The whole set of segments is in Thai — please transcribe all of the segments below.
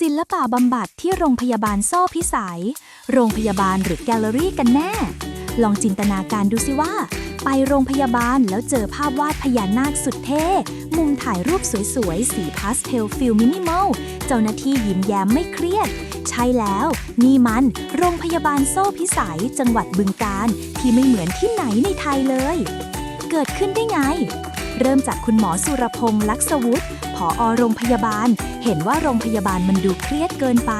ศิลปะบำบัดที่โรงพยาบาลโซ่พิสัย โรงพยาบาลหรือแกลเลอรี่กันแน่ ลองจินตนาการดูสิว่า ไปโรงพยาบาลแล้วเจอภาพวาดพญานาคสุดเท่ มุมถ่ายรูปสวยๆ สีพาสเทลฟิลมินิมอล เจ้าหน้าที่ยิ้มแย้มไม่เครียด ใช่แล้ว นี่มันโรงพยาบาลโซ่พิสัยจังหวัดบึงกาฬที่ไม่เหมือนที่ไหนในไทยเลย เกิดขึ้นได้ไง เริ่มจากคุณหมอสุรพงษ์ลักษวุฒิผอโรงพยาบาล เห็นว่าโรงพยาบาลมันดูเครียดเกินไป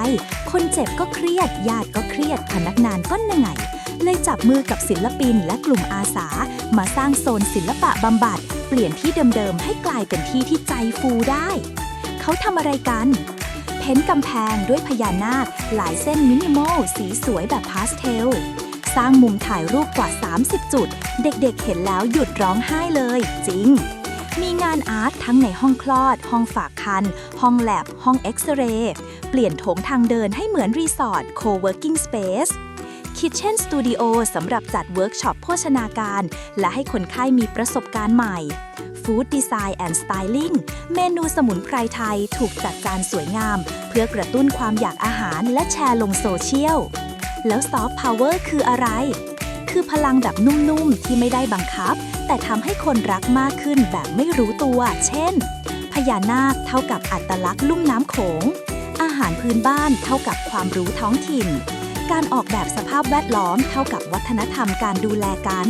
คนเจ็บก็เครียด ญาติก็เครียด พนักงานก็เหนื่อยเลยจับมือกับศิลปินและกลุ่มอาสา มาสร้างโซนศิลปะบำบัด เปลี่ยนที่เดิมๆให้กลายเป็นที่ที่ใจฟูได้ เขาทำอะไรกันเพ้นกำแพงด้วยพญานาค หลายเส้นมินิมอลสีสวยแบบพาสเทล สร้างมุมถ่ายรูปกว่า 30 จุด เด็กๆ เห็นแล้วหยุดร้องไห้เลย จริง มีงานอาร์ตทั้งในห้องคลอด ห้องฝากคัน ห้องแลบ ห้องเอ็กซเรย์ เปลี่ยนโถงทางเดินให้เหมือนรีสอร์ท co-working space Kitchen Studio สำหรับจัดเวิร์กช็อปโภชนาการ และให้คนไข้มีประสบการณ์ใหม่ Food Design and Styling เมนูสมุนไพรไทยถูกจัดจานสวยงาม เพื่อกระตุ้นความอยากอาหารและแชร์ลงโซเชียล แล้วซอฟต์พาวเวอร์คืออะไร คือพลังแบบนุ่มๆ ที่ไม่ได้บังคับ แต่ทำให้คนรักมากขึ้นแบบไม่รู้ตัว เช่น พญานาคเท่ากับอัตลักษณ์ลุ่มน้ำโขง อาหารพื้นบ้านเท่ากับความรู้ท้องถิ่น การออกแบบสภาพแวดล้อมเท่ากับวัฒนธรรมการดูแลกัน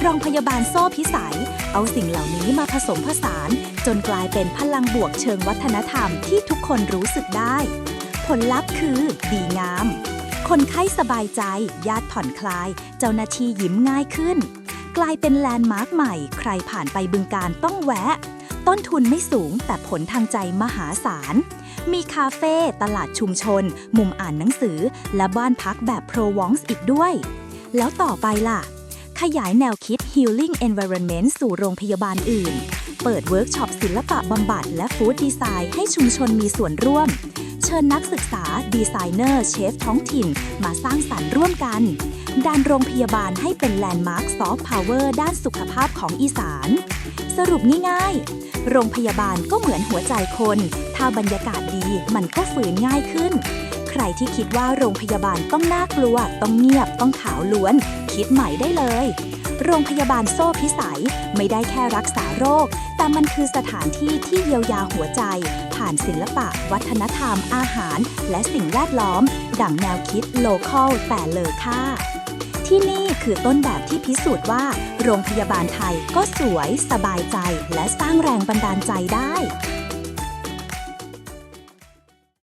โรงพยาบาลโซ่พิสัย เอาสิ่งเหล่านี้มาผสมผสาน จนกลายเป็นพลังบวกเชิงวัฒนธรรมที่ทุกคนรู้สึกได้ ผลลัพธ์คือดีงาม คนไข้สบายใจ ญาติผ่อนคลาย เจ้าหน้าที่ยิ้มง่ายขึ้น กลายเป็นแลนด์มาร์คใหม่ ใครผ่านไปบึงการต้องแวะ ต้นทุนไม่สูงแต่ผลทางใจมหาศาล มีคาเฟ่ ตลาดชุมชน มุมอ่านหนังสือ และบ้านพักแบบโปรวองส์อีกด้วย แล้วต่อไปล่ะ ขยายแนวคิด Healing Environment สู่โรงพยาบาลอื่น เปิดเวิร์กช็อปศิลปะบำบัดและฟู้ดดีไซน์ให้ชุมชนมีส่วนร่วม เชิญนักศึกษา ดีไซเนอร์ เชฟท้องถิ่น มาสร้างสรรค์ร่วมกันดันโรงพยาบาลให้เป็นแลนด์มาร์คซอฟต์พาวเวอร์ด้านสุขภาพของอีสาน สรุปง่ายๆ โรงพยาบาลก็เหมือนหัวใจคน ถ้าบรรยากาศดีมันก็ฝืนง่ายขึ้น ใครที่คิดว่าโรงพยาบาลต้องน่ากลัว ต้องเงียบต้องขาวล้วน คิดใหม่ได้เลย โรงพยาบาลโซ่พิสัย ไม่ได้แค่รักษาโรค แต่มันคือสถานที่ที่เยียวยาหัวใจ ผ่านศิลปะ วัฒนธรรม อาหาร และสิ่งแวดล้อม ดั่งแนวคิดโลคอลแต่เลอค่าที่นี่คือต้นแบบที่พิสูจน์ว่า โรงพยาบาลไทยก็สวย สบายใจ และสร้างแรงบันดาลใจได้